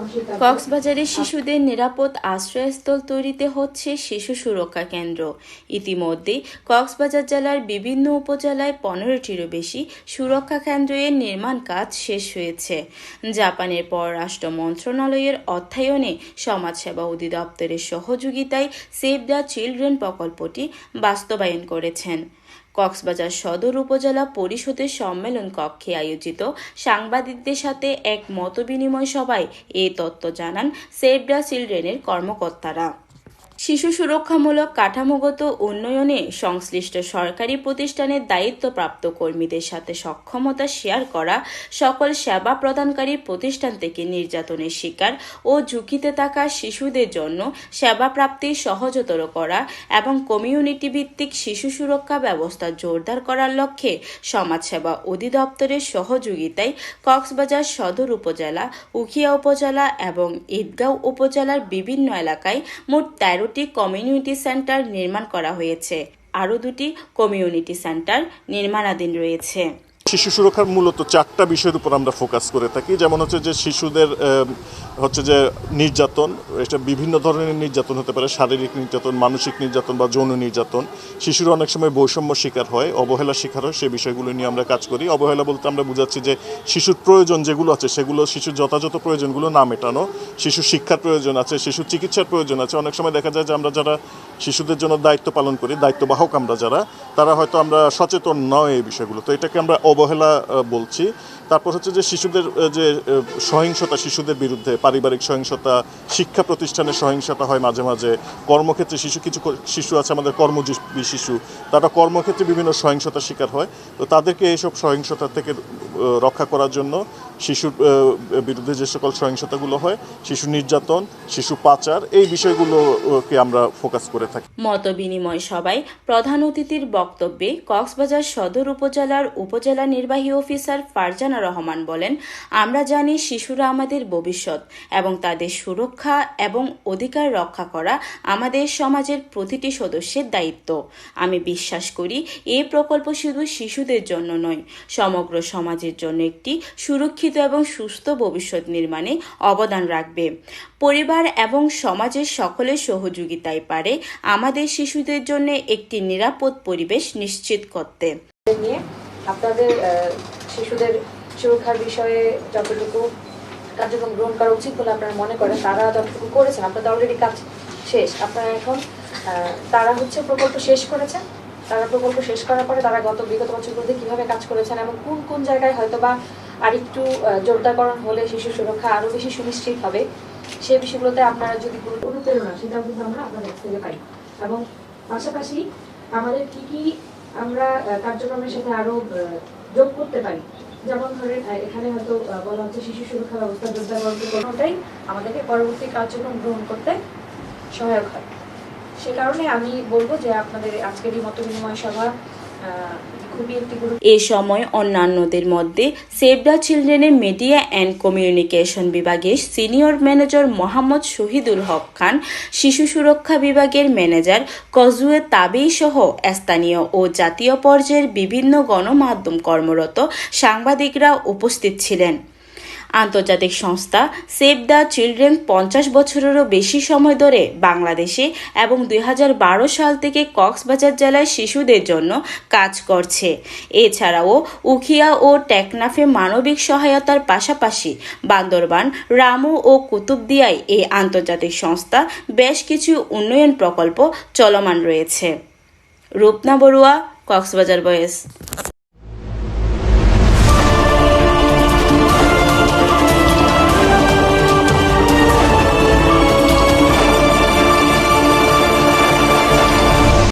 অনস্বীকার্য। কক্সবাজারে শিশুদের নিরাপদ আশ্রয়স্থল তৈরিতে হচ্ছে শিশু সুরক্ষা কেন্দ্র। ইতিমধ্যে কক্সবাজার জেলার বিভিন্ন উপজেলায় পনেরোটিরও বেশি সুরক্ষা কেন্দ্রের নির্মাণ কাজ শেষ হয়েছে। জাপানের পররাষ্ট্র মন্ত্রণালয়ের অর্থায়নে সমাজসেবা অধিদপ্তরের সহযোগিতায় সেভ দ্য চিলড্রেন প্রকল্পটি বাস্তবায়ন করেছেন। কক্সবাজার সদর উপজেলা পরিষদের সম্মেলন কক্ষে আয়োজিত সাংবাদিকদের সাথে এক মতবিনিময় সভায় এ তথ্য জানান সেভ দ্য চিলড্রেনের কর্মকর্তারা। শিশু সুরক্ষামূলক কাঠামোগত উন্নয়নে সংশ্লিষ্ট সরকারি প্রতিষ্ঠানের দায়িত্বপ্রাপ্ত কর্মীদের সাথে সক্ষমতা শেয়ার করা সকল সেবা প্রদানকারী প্রতিষ্ঠান থেকে নির্যাতনের শিকার ও ঝুঁকিতে থাকা শিশুদের জন্য সেবা প্রাপ্তি সহজতর করা এবং কমিউনিটি ভিত্তিক শিশু সুরক্ষা ব্যবস্থা জোরদার করার লক্ষ্যে সমাজসেবা অধিদপ্তরের সহযোগিতায় কক্সবাজার সদর উপজেলা, উখিয়া উপজেলা এবং ঈদগাঁও উপজেলার বিভিন্ন এলাকায় মোট তেরোটি কমিউনিটি সেন্টার নির্মাণ করা হয়েছে। আরও দুটি কমিউনিটি সেন্টার নির্মাণাধীন রয়েছে। শিশু সুরক্ষার মূলত চারটা বিষয়ের উপর আমরা ফোকাস করে থাকি। যেমন হচ্ছে যে শিশুদের হচ্ছে যে নির্যাতন, এটা বিভিন্ন ধরনের নির্যাতন হতে পারে, শারীরিক নির্যাতন, মানসিক নির্যাতন বা যৌন নির্যাতন। শিশুরা অনেক সময় বৈষম্য শিকার হয় অবহেলা শিকার হয়, সেই বিষয়গুলো নিয়ে আমরা কাজ করি। অবহেলা বলতে আমরা বুঝাচ্ছি যে শিশুর প্রয়োজন যেগুলো আছে, সেগুলো শিশুর যথাযথ প্রয়োজনগুলো না মেটানো শিশু শিক্ষার প্রয়োজন আছে, শিশুর চিকিৎসার প্রয়োজন আছে। অনেক সময় দেখা যায় যে আমরা যারা শিশুদের জন্য দায়িত্ব পালন করি, দায়িত্ববাহক আমরা যারা, তারা হয়তো আমরা সচেতন নয় এই বিষয়গুলো। তো এটাকে আমরা অবহেলা বলছি। তারপর হচ্ছে যে শিশুদের যে সহিংসতা, শিশুদের বিরুদ্ধে, পারিবারিক সহিংসতা, শিক্ষা প্রতিষ্ঠানের সহিংসতা হয় মাঝে মাঝে, কর্মক্ষেত্রে শিশু, কিছু শিশু আছে আমাদের কর্মজীবী শিশু, তারা কর্মক্ষেত্রে বিভিন্ন সহিংসতার শিকার হয়। তো তাদেরকে এইসব সহিংসতা থেকে রক্ষা করার জন্য শিশুর বিরুদ্ধে যে সকল সহিংসতাগুলো হয়, শিশু নির্যাতন, শিশু পাচার, এই বিষয়গুলোকে আমরা ফোকাস করে থাকি। মত বিনিময় সভায় প্রধান অতিথির বক্তব্যে কক্সবাজার সদর উপজেলার উপজেলা নির্বাহী অফিসার ফারজানা রহমান বলেন, আমরা জানি শিশুরা আমাদের ভবিষ্যৎ এবং তাদের সুরক্ষা এবং অধিকার রক্ষা করা আমাদের সমাজের প্রতিটি সদস্যের দায়িত্ব। আমি বিশ্বাস করি এই প্রকল্প শুধু শিশুদের জন্য নয়, সমগ্র সমাজের জন্য একটি সুরক্ষিত এবং সুস্থ ভবিষ্যৎ নির্মাণে অবদান রাখবে। পরিবার এবং সমাজের সকলের সহযোগিতায় পারে আমাদের শিশুদের জন্য একটি নিরাপদ পরিবেশ নিশ্চিত করতে। নিয়ে আপনাদের শিশুদের সুরক্ষার বিষয়ে যতটুকু কার্যক্রম গ্রহণ করা উচিত বলে আপনারা মনে করেন, তারা যতটুকু করেছেন, আপনাদের অলরেডি কাজ শেষ। আপনারা এখন তারা হচ্ছে প্রকল্প শেষ করেছেন। তারা প্রকল্প শেষ করার পরে তারা গত বিগত বছরগুলোতে কীভাবে কাজ করেছেন এবং কোন কোন জায়গায় হয়তো বা আরেকটু জোরদারকরণ হলে শিশু সুরক্ষা আরও বেশি সুনিশ্চিত হবে। সেই বিষয়গুলোতে আপনারা যদি কোনো অনুপ্রেরণা সেটাও কিন্তু আমরা আপনাদের থেকে পাই। এবং পাশাপাশি আমাদের কি কি আমরা কার্যক্রমের সাথে আরও যোগ করতে পারি? যেমন ধরেন এখানে হয়তো বলা হচ্ছে শিশু সুরক্ষা ব্যবস্থা জোরদার কোনোটাই আমাদেরকে পরবর্তী কার্যক্রম গ্রহণ করতে সহায়ক হয়। সে কারণে আমি বলব যে আপনাদের আজকের এই মত বিনিময় সভা এ সময় অন্যান্যদের মধ্যে সেভ দ্য চিলড্রেনের মিডিয়া অ্যান্ড কমিউনিকেশন বিভাগের সিনিয়র ম্যানেজার মোহাম্মদ শহীদুল হক খান, শিশু সুরক্ষা বিভাগের ম্যানেজার কজুয়ে তাবেই সহ স্থানীয় ও জাতীয় পর্যায়ের বিভিন্ন গণমাধ্যম কর্মরত সাংবাদিকরা উপস্থিত ছিলেন। আন্তর্জাতিক সংস্থা সেভ দ্য চিলড্রেন পঞ্চাশ বছরেরও বেশি সময় ধরে বাংলাদেশে এবং দু হাজার বারো সাল থেকে কক্সবাজার জেলায় শিশুদের জন্য কাজ করছে। এছাড়াও উখিয়া ও টেকনাফে মানবিক সহায়তার পাশাপাশি বান্দরবান, রামু ও কুতুবদিয়ায় এই আন্তর্জাতিক সংস্থা বেশ কিছু উন্নয়ন প্রকল্প চলমান রয়েছে। রূপনা বড়ুয়া, কক্সবাজার বয়েস